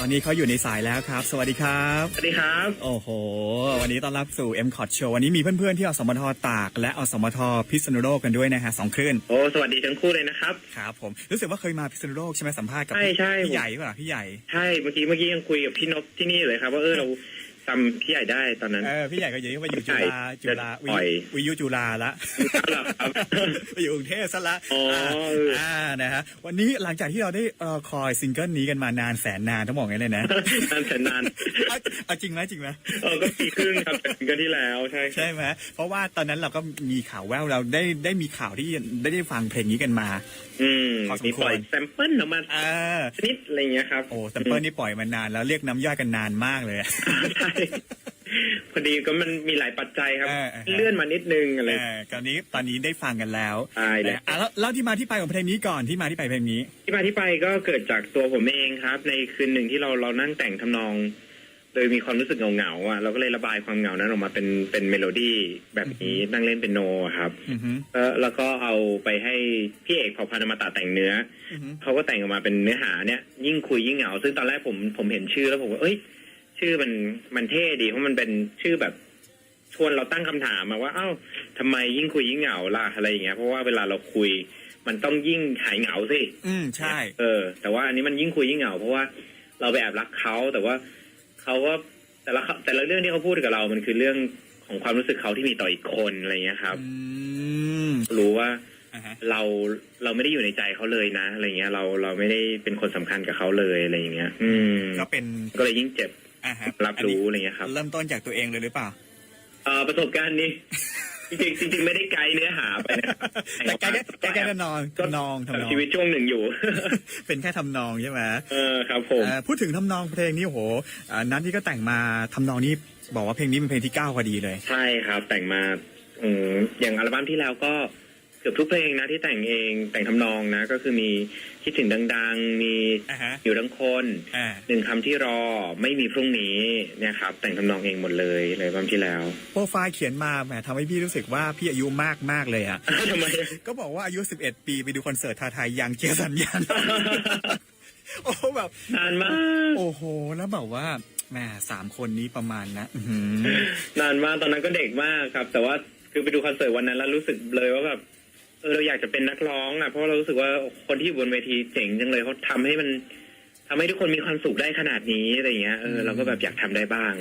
ตอนนี้เขาอยู่ในสายแล้วครับ สวัสดีครับ สวัสดีครับ โอ้โห วันนี้ต้อนรับสู่ m c o t Show วันนี้มีเพื่อนๆที่อสมทตาก และอสมทพิษณุโลกกันด้วยนะฮะสองคลื่นโอ้สวัสดีทั้งคู่เลยนะครับครับผมรู้สึกว่าเคยมาพิษณุโลกใช่ไหมสัมภาษณ์กับใช่ใช่พี่ใหญ่ป่ะพี่ใหญ่ใช่เมื่อกี้เมื่อกี้ยังคุยกับพี่นพที่นี่เลยครับว่าเออเรา จำพี่ใหญ่ได้ตอนนั้น เออพี่ใหญ่ก็อยู่มาอยู่จุฬาใช่จุฬาวิปล่อยวิทยุจุฬาละเหรอครับไปอยู่กรุงเทพซะละอ๋ออ่อ่านะฮะวันนี้หลังจากที่เราได้รอคอยซิงเกิลนี้กันมานานแสนนานต้องบอกงั้นเลยนะนานแสนนานเอาเอาจริงไหมจริงไหมเออก็ปีครึ่งครับจากซิงเกิลที่แล้วใช่ครับใช่ไหมเพราะว่าตอนนั้นเราก็มีข่าวแววเราได้ได้มีข่าวที่ได้ได้ฟังเพลงนี้กันมา อืมพอสมมีควรปล่อยแซมเปิลออกมาอ่าชนิดอะไรอย่างเงี้ยครับโอ้แซมเปิลนี่ปล่อยมานานแล้วเรียกน้ำย่อยกันนานมากเลยอะใช่พอดีก็มันมีหลายปัจจัยครับ เออเออ เลื่อนมานิดนึงอะไร เออตอนนี้ตอนนี้ได้ฟังกันแล้วใช่เลย นะอะแล้วแล้วที่มาที่ไปของเพลงนี้ก่อนที่มาที่ไปเพลงนี้ ที่มาที่ไปก็เกิดจากตัวผมเองครับ ในคืนหนึ่งที่เราเรานั่งแต่งทำนอง โดยมีความรู้สึกเหงาๆอะเราก็เลยระบายความเหงานั้นออกมาเป็นเป็นเมโลดี้แบบนี้นั่งเล่นเป็นโนอะครับอือฮึแล้วแล้วก็เอาไปให้พี่เอกเผ่าพันธุ์อมาตาแต่งเนื้อ อือฮึ เขาก็แต่งออกมาเป็นเนื้อหาเนี่ยยิ่งคุยยิ่งเหงา ซึ่งตอนแรกผมผมเห็นชื่อแล้วผมว่าเอ้ย ชื่อมันมันเท่ดีเพราะมันเป็นชื่อแบบชวนเราตั้งคำถามมาว่า เอ้าทำไมยิ่งคุยยิ่งเหงาล่ะอะไรอย่างเงี้ย เพราะว่าเวลาเราคุย มันต้องยิ่งหายเหงาสิ อืมใช่ เออ แต่ว่าอันนี้มันยิ่งคุยยิ่งเหงา เพราะว่าเราไปแอบรักเขาแต่ว่าเขาก็แต่ละแต่ละเรื่องที่เขาพูดกับเรา มันคือเรื่องของความรู้สึกเขาที่มีต่ออีกคนอะไรอย่างเงี้ยครับอืมรู้ว่าอ่าฮะเราเราไม่ได้อยู่ในใจเขาเลยนะอะไรเงี้ย เราเราไม่ได้เป็นคนสำคัญกับเขาเลยอะไรอย่างเงี้ย อืมก็เป็นก็เลยยิ่งเจ็บ อ่าฮะรับรู้อะไรเงี้ยครับเริ่มต้นจากตัวเองเลยหรือเปล่าเอ่อประสบการณ์นี้จริงๆจริงๆไม่ได้ไกด์เนื้อหาไปนะแต่แกก็แกก็นอนทำนองทำนองชีวิตช่วงหนึ่งอยู่ เป็นแค่ทำนองใช่ไหมเออครับผมเอ่อพูดถึงทำนองเพลงนี้โอ้โหอ่านัทที่ก็แต่งมาทำนองนี้บอกว่าเพลงนี้เป็นเพลงที่เก้าพอดีเลย ใช่ครับแต่งมาอืมอย่างอัลบั้มที่แล้วก็เกือบทุกเพลงนะที่แต่งเองแต่งทำนองนะ ก็คือมีคิดถึงดัง ๆ มีอ่าฮะอยู่ทั้งคนอ่าหนึ่งคำที่รอไม่มีพรุ่งนี้เนี่ยครับ แต่งทำนองเองหมดเลยเลยอัลบั้มที่แล้วโปรไฟล์เขียนมาแหมทำให้พี่รู้สึกว่าพี่อายุมากมากเลยอะทำไมก็บอกว่าอายุ 11 ปีไปดูคอนเสิร์ตทาทายยังเกียร์สัญญาณโอ้โหแบบนานมากโอ้โหแล้วแบบว่าแหมสามคนนี้ประมาณนะอื้อหือนานมากตอนนั้นก็เด็กมากครับ แต่ว่าคือไปดูคอนเสิร์ตวันนั้นแล้วรู้สึกเลยว่าแบบ เออเราอยากจะเป็นนักร้องอะเพราะเรารู้สึกว่าคนที่อยู่บนเวทีเจ๋งจังเลยเขาทำให้มันทำให้ทุกคนมีความสุขได้ขนาดนี้อะไรเงี้ยเออเราก็แบบอยากทำได้บ้าง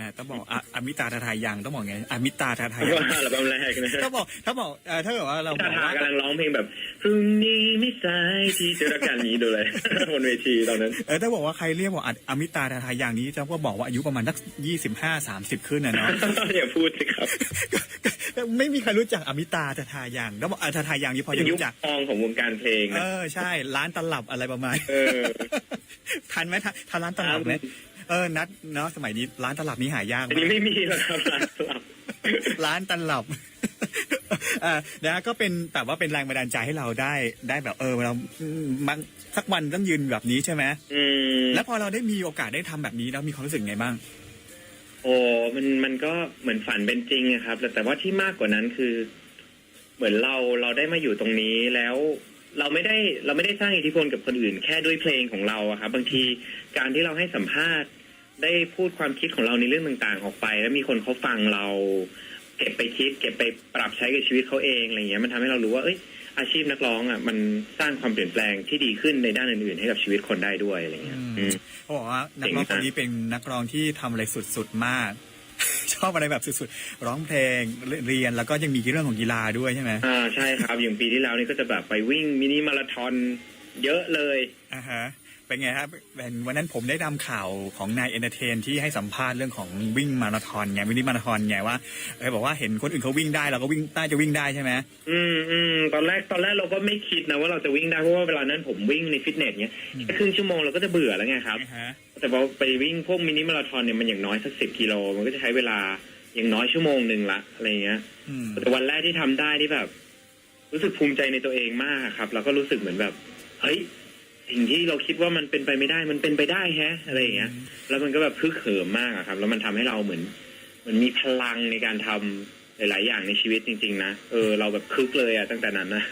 นะต้องบอกอะอมิตาทาทายยังต้องบอกไงอมิตาทาทายเพยัราะงว่าอัลบั้มแรกนะถ้าบอกถ้าบอกเอ่อถ้าเกิดว่าเราบทาอกทาว่ากำลังร้องเพลงแบบพรุ่งนี้ไม่สายที่จะรักกันนี้ดูเลย บนเวทีตอนนั้น เออถ้าบอกว่าใครเรียกว่าอมิตาทาทายยังนี้จะก็บอกว่าอายุประมาณสักยี่สิบห้าสามสิบขึ้นนะเนาะ อย่าพูดสิครับไม่มีใครรู้จักอมิตาทาทายังต้องบอกอะทาทายังนี่พอจะยุครู้จัก ทองของวงการเพลงเอนะอใช่ ร้านตลับอะไรประมาณ เออ ทันไหมทันทันร้านตลับไหม เออนัดเนาะสมัยนี้ร้านตลับนี้หายากอันมานี้กไม่มีแล้วครับร้านสลับร้านตลับอ่านะก็เป็นแบบว่าเป็นแรงบันดาลใจให้เราได้ได้แบบเออเราอืมมันสักวันต้องยืนแบบนี้ใช่ไหมอืมแล้วพอเราได้มีโอกาสได้ทำแบบนี้แล้วมีความรู้สึกไงบ้าง โอ้มันมันก็เหมือนฝันเป็นจริงอะครับแต่แต่ว่าที่มากกว่านั้นคือ เหมือนเราเราได้มาอยู่ตรงนี้แล้วเราไม่ได้เราไม่ได้สร้างอิทธิพลกับคนอื่น แค่ด้วยเพลงของเราอะครับบางทีการที่เราให้สัมภาษณ์ ได้พูดความคิดของเราในเรื่องต่างๆ ออกไป แล้วมีคนเขาฟังเรา เก็บไปคิด เก็บไปปรับใช้กับชีวิตเขาเองอะไรเงี้ยมันทำให้เรารู้ว่าเอ้ยอาชีพนักร้องอะมันสร้างความเปลี่ยนแปลงที่ดีขึ้นในด้านอื่นๆ ให้กับชีวิตคนได้ด้วยอะไรเงี้ยอืมอืมเขาบอกว่านักร้องคนนี้เป็นนักร้องที่ทำอะไรสุดๆมาก ชอบอะไรแบบสุดๆ ร้องเพลงเรียนแล้วก็ยังมีเรื่องของกีฬาด้วยใช่ไหมอ่าใช่ครับอย่างปีที่แล้วนี่ก็จะแบบไปวิ่งมินิมาราธอนเยอะเลยอ่าฮะ เป็นไงครับเป็นวันนั้นผมได้นำข่าวของนายเอนเตอร์เทนที่ให้สัมภาษณ์เรื่องของวิ่งมาราธอนไงวินิมาราธอนไงว่าเออบอกว่าเห็นคนอื่นเขาวิ่งได้เราก็วิ่งน่าจะวิ่งได้ใช่ไหมอืมอืมตอนแรกตอนแรกเราก็ไม่คิดนะว่าเราจะวิ่งได้เพราะว่าเวลานั้นผมวิ่งในฟิตเนสเนี้ยแค่ครึ่งชั่วโมงเราก็จะเบื่อแล้วไงครับอ่าฮะแต่พอไปวิ่งพวกมินิมาราธอนเนี่ยมันอย่างน้อยสักสิบกิโลมันก็จะใช้เวลาอย่างน้อยชั่วโมงหนึ่งละอะไรเงี้ยอืมแต่วันแรกที่ทำได้ที่แบบ รู้สึกภูมิใจในตัวเองมากครับ แล้วก็รู้สึกเหมือนแบบเฮ้ย สิ่งที่เราคิดว่ามันเป็นไปไม่ได้มันเป็นไปได้แฮะ อะไรอย่างเงี้ย แล้วมันก็แบบพึกเหิมมากอะครับ แล้วมันทำให้เราเหมือนเหมือนมีพลังในการทำหลาย ๆ อย่างในชีวิตจริง ๆ นะ เออ เราแบบคึกเลยอะตั้งแต่นั้นนะ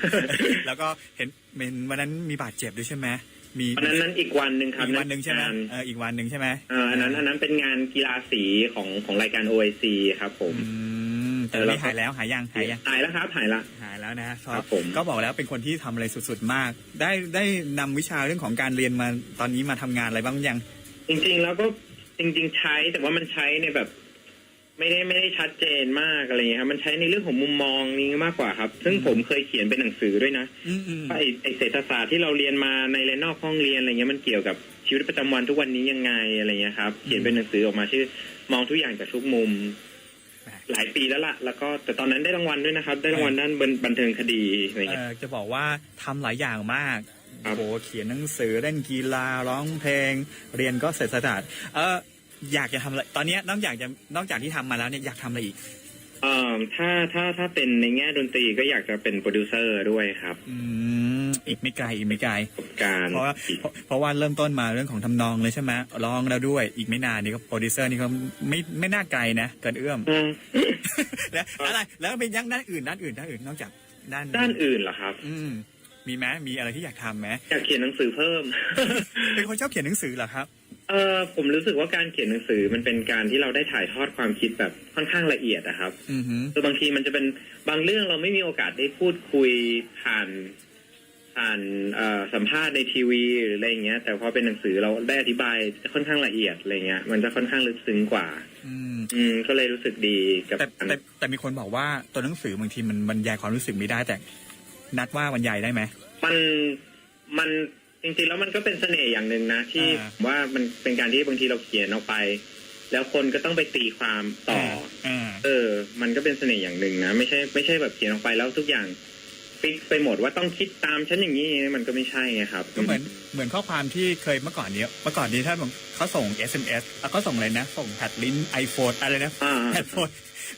แล้วก็เห็นเห็นวันนั้นมีบาดเจ็บด้วยใช่ไหมมีวันนั้นนั้นอีกวันหนึ่งครับอีกวันหนึ่งใช่ไหมงานเอออีกวันหนึ่งใช่ไหมอ่าอันนั้นอันนั้นเป็นงานกีฬาสีของของรายการ OIC ครับผมอืมแต่เออแล้นี่วก็หายแล้วหายยังหายยังหายแล้วครับหายละหาย แล้วนะครับผม ก็บอกแล้วเป็นคนที่ทำอะไรสุดๆมาก ได้ได้นำวิชาเรื่องของการเรียนมาตอนนี้มาทำงานอะไรบ้างยัง จริงๆแล้วก็จริง ๆ ใช้แต่ว่ามันใช้ในแบบ ไม่ได้ไม่ได้ชัดเจนมากอะไรเงี้ยครับมันใช้ในเรื่องของมุมมองนี้มากกว่าครับ ซึ่งอืมผมเคยเขียนเป็นหนังสือด้วยนะอืมอืมว่าไอไอเศรษฐศาสตร์ที่เราเรียนมาในเรียนนอกห้องเรียนอะไรเงี้ยมันเกี่ยวกับชีวิตประจำวันทุกวันนี้ยังไงอะไรเงี้ยครับเขียนเป็นหนังสือออกมาชื่อ มองทุกอย่างจากทุกมุม หลายปีแล้วล่ะ แล้วก็แต่ตอนนั้นได้รางวัลด้วยนะครับ ได้รางวัลด้านบันบันเทิงคดีอะไรเอเงี้ยอจะบอกว่าทำหลายอย่างมากครับ โอ้โหเขียนหนังสือเล่นกีฬาร้องเพลง เรียนก็เศรษฐศาสตร์เอออยากจะทำอะไรตอนเนี้ยนอกจากจะนอกจากที่ทำมาแล้วเนี่ยอยากทำอะไรอีก เอ่อถ้าถ้าถ้าเป็นในแง่ดนตรีก็อยากจะเป็นโปรดิวเซอร์ด้วยครับอืมอีกไม่ไกลอีกไม่ไกลประสบการณ์เพราะว่าเพราะเพราะว่าเริ่มต้นมาเรื่องของทำนองเลยใช่ไหมร้องแล้วด้วยอีกไม่นานนี่ก็โปรดิวเซอร์นี่ก็ไม่ไม่น่าไกลนะเกินเอื้อมอ่าแล้วอะไรแล้วเป็นยังด้านอื่นด้านอื่นด้านอื่นนอกจากด้านด้านอื่นเหรอครับ อืมมีไหมมีอะไรที่อยากทำไหมอยากเขียนหนังสือเพิ่ม เป็นคนชอบเขียนหนังสือเหรอครับเออผมรู้สึกว่าการเขียนหนังสือมันเป็นการที่เราได้ถ่ายทอดความคิดแบบค่อนข้างละเอียดนะครับอือหือคือบางทีมันจะเป็นบางเรื่องเราไม่มีโอกาสได้พูดคุยผ่านผ่านเอ่อสัมภาษณ์ในทีวีหรืออะไรอย่างเงี้ย แต่พอเป็นหนังสือเราได้อธิบายค่อนข้างละเอียดอะไรเงี้ย มันจะค่อนข้างลึกซึ้งกว่าอืมอืมก็เลยรู้สึกดีกับแต่แต่แต่มีคนบอกว่าตัวหนังสือบางทีมันบรรยายความรู้สึกไม่ได้แต่ นัดว่าบรรยายได้ไหมมันมัน จริงๆแล้วมันก็เป็นเสน่ห์อย่างหนึ่งนะที่อ่า ผมว่ามันเป็นการที่บางทีเราเขียนออกไป แล้วคนก็ต้องไปตีความต่ออ่า เออ มันก็เป็นเสน่ห์อย่างหนึ่งนะไม่ใช่ไม่ใช่แบบเขียนออกไปแล้วทุกอย่างฟิกไปหมดว่าต้องคิดตามฉันอย่างนี้มันก็ไม่ใช่ไงครับก็เหมือนเหมือนข้อความที่เคยเมื่อก่อนเนี้ยเมื่อก่อนนี้ถ้าเขาส่ง SMS แล้วก็ส่งอะไรนะ ส่งแพดลินไอโฟนอะไรนะอ่าแพดโฟน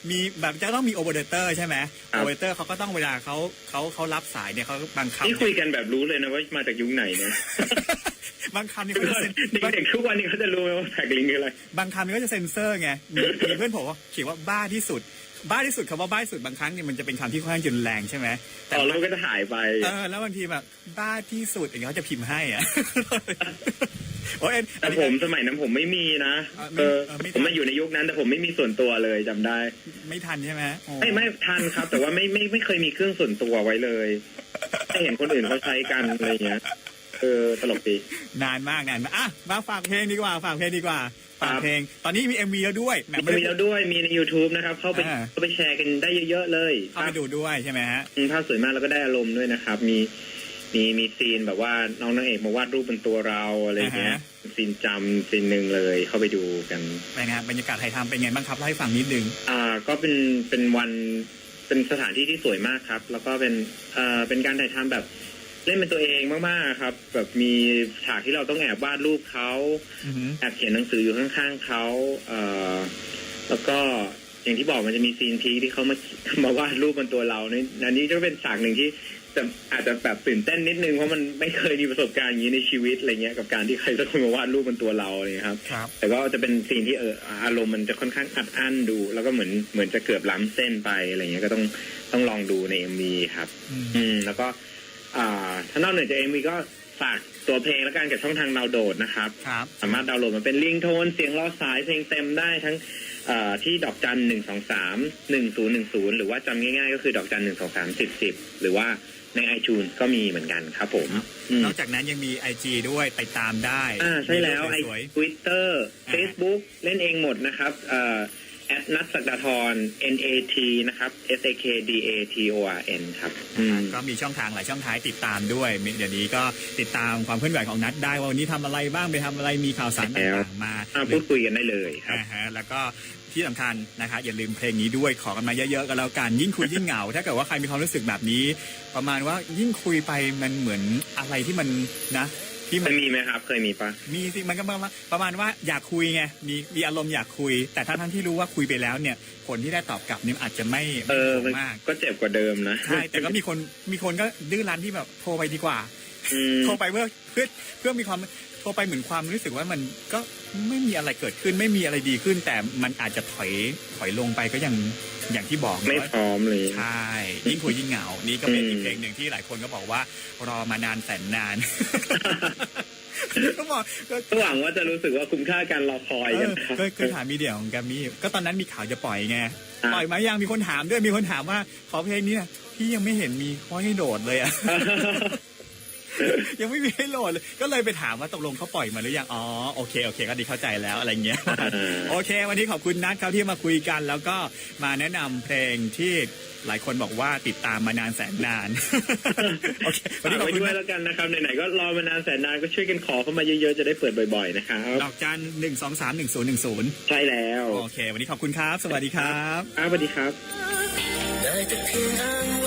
มีแบบจะต้องมีโอเปอเรเตอร์ใช่ไหมครัโอบเปอเรเตอร์เขาก็ต้องเวลาเขาเขาเขารับสายเนี่ยเขาบางคำนี่คุยกันแบบรู้เลยนะว่ามาจากยุคไหนเนี่ยบางคำเนี่ยเขาจะเซ็นเด็กๆทุกวันนี้เขาจะรู้ไหมว่าแท็กลิงก์คืออะไรบางคำเนี่ยก็จะเซ็นเซอร์ไงมีมีเพื่อนผมว่าเขียนว่าบ้าที่สุด บ้าที่สุดคำว่าบ้าที่สุดบางครั้งเนี่ยมันจะเป็นคำที่ค่อนข้างจะรุนแรงใช่ไหมแต่ต่อแล้วก็จะหายไปเออแล้วบางทีแบบบ้าที่สุดอย่างเงี้ยเขาจะพิมพ์ให้อะโอ้ยอันแต่นี้ผมสมัยนั้นผมไม่มีนะอ่าไม่เออเออไม่ทันผมมาอยู่ในยุคนั้นแต่ผมไม่มีส่วนตัวเลยจำได้ ไม่ทันใช่ไหมโอ้ไม่ไม่ทันครับ แต่ว่าไม่ไม่ไม่เคยมีเครื่องส่วนตัวไว้เลยไม่เห็นคนอื่นเขาใช้กันอะไรเงี้ยเออตลกดีนานมากนานมากอะมาฝากเพลงดีกว่าฝากเพลงดีกว่า ฝากครับเพลง ตอนนี้มีเอ็มวีแล้วด้วยแหมีแล้วด้วยมีใน YouTube นะครับ เข้าไปอ่าเข้าไปแชร์กันได้เยอะๆเลยเข้าไปดูด้วยใช่ไหมฮะภาพสวยมากแล้วก็ได้อารมณ์ด้วยนะครับ มีมีมีซีนแบบว่าน้องนางเอกมาวาดรูปเป็นตัวเราอะไรเงี้ยอ่าฮะซีนจำซีนหนึ่งเลยเข้าไปดูกันเป็นไงบรรยากาศไทยทำเป็นไงบ้างครับเล่าให้ฟังนิดนึงอ่า ก็เป็นเป็นวันเป็นสถานที่ที่สวยมากครับ แล้วก็เป็นเอ่อเป็นการถ่ายทำแบบ เล่นเป็นตัวเองมากๆครับ แบบมีฉากที่เราต้องแอบวาดรูปเขาอือหือแอบเขียนหนังสืออยู่ข้างๆเขาเอ่อแล้วก็อย่างที่บอกมันจะมีซีนพีคที่เขามา มาวาดรูปบนตัวเราเนี่ยอันนี้ก็เป็นฉากหนึ่งที่แต่อาจจะแบบตื่นเต้นนิดนึงเพราะมันไม่เคยมีประสบการณ์อย่างนี้ในชีวิตอะไรเงี้ยกับการที่ใครสักคนมาวาดรูปบนตัวเราอะไรเลยครับ ครับ แต่ก็จะเป็นซีนที่เอออารมณ์มันจะค่อนข้างอัดอั้นดู แล้วก็เหมือนเหมือนจะเกือบล้ำเส้นไปอะไรเงี้ยก็ต้องต้องลองดูในเอ็มวีครับ อืม อืมแล้วก็อ่า ถ้านอกเหนือจากเอ็มวีก็ฝากตัวเพลงแล้วกันกับช่องทางดาวน์โหลดนะครับ ครับ สามารถดาวน์โหลดมาเป็นลิงโทน เสียงรอสายเพลงเต็มได้ทั้งเอ่อที่ดอกจันหนึ่งสองสามหนึ่งศูนย์หนึ่งศูนย์หรือว่าจำง่ายๆ ก็คือดอกจันหนึ่งสองสามสิบสิบหรือว่าใน iTunes ก็มีเหมือนกันครับผมอืมนอกจากนั้นยังมี IG ด้วยไปตามได้อ่าใช่แล้วไอสวย ทวิตเตอร์อ่าเฟซบุ๊กเล่นเองหมดนะครับเอ่อ แอดนัทสักดาทร N A T นะครับ S A K D A T O R N ครับอืม ก็มีช่องทางหลายช่องทางให้ติดตามด้วยมีเดี๋ยวนี้ก็ติดตามความเคลื่อนไหวของนัดได้ว่าวันนี้ทำอะไรบ้างไปทำอะไรมีข่าวสารแล้วต่างๆมาอ่าพูดคุยกันได้เลยครับอ่าฮะแล้วก็ที่สำคัญนะคะอย่าลืมเพลงนี้ด้วยขอกันมาเยอะๆกันแล้วกันยิ่งคุยยิ่งเหงา ถ้าเกิดว่าใครมีความรู้สึกแบบนี้ ประมาณว่ายิ่งคุยไปมันเหมือนอะไรที่มันนะ ที่เคมันยมีไหมครับ เคยมีปะมีสิมันก็ประมาณประมาณว่าอยากคุยไงมีมีอารมณ์อยากคุย แต่ถ้าทั้งที่รู้ว่าคุยไปแล้วเนี่ย ผลที่ได้ตอบกลับเนี่ยอาจจะไม่เอไม่อตรงมันมาก ก็เจ็บกว่าเดิมนะ ใช่แต่ก็มีคนมีคนก็ดื้อรั้นที่แบบโทรไปดีกว่าอืม โทรไปเพื่อเพื่อเพื่อมีความโทรไปเหมือนความรู้สึกว่ามันก็ไม่มีอะไรเกิดขึ้น ไม่มีอะไรดีขึ้น แต่มันอาจจะถอยถอยลงไปก็ยังอย่างที่บอกไม่ว่าพร้อมเลยใช่ยิ่งคุยยิ่งเหงา นี่ก็เป็นอืมอีกเพลงหนึ่งที่หลายคนก็บอกว่ารอมานานแสนนานก็บอกก็ก็หวังว่าจะรู้สึกว่าคุ้มค่าการรอคอยเอกันอนะครับเคยเคยถามมีเดียของแกรมมี่ก็ตอนนั้นมีข่าวจะปล่อยไงอะปล่อยมายังมีคนถามด้วยมีคนถามว่าขอเพลงนี้นะพี่ยังไม่เห็นมีข้อให้โดดเลยอะ ยังไม่มีให้โหลดเลยก็เลยไปถามว่าตกลงเขาปล่อยมาหรือยังอ๋อโอเคโอเค ก็ดีเข้าใจแล้วอะไรเงี้ยโอเค วันนี้ขอบคุณนัทครับที่มาคุยกันแล้วก็มาแนะนำเพลงที่หลายคนบอกว่าติดตามมานานแสนนาน โอเควันฝานี้กขอบไว้คุณด้วยนะแล้วกันนะครับ ไหนๆ ก็รอมานานแสนนาน ก็ช่วยกันขอเข้ามาเยอะๆ จะได้เปิดบ่อยๆ นะครับ ดอกจันหนึ่งสองสามหนึ่งศูนย์หนึ่งศูนย์ใช่แล้ว โอเค วันนี้ขอบคุณครับ สวัสดีครับครับสวัสดีครับ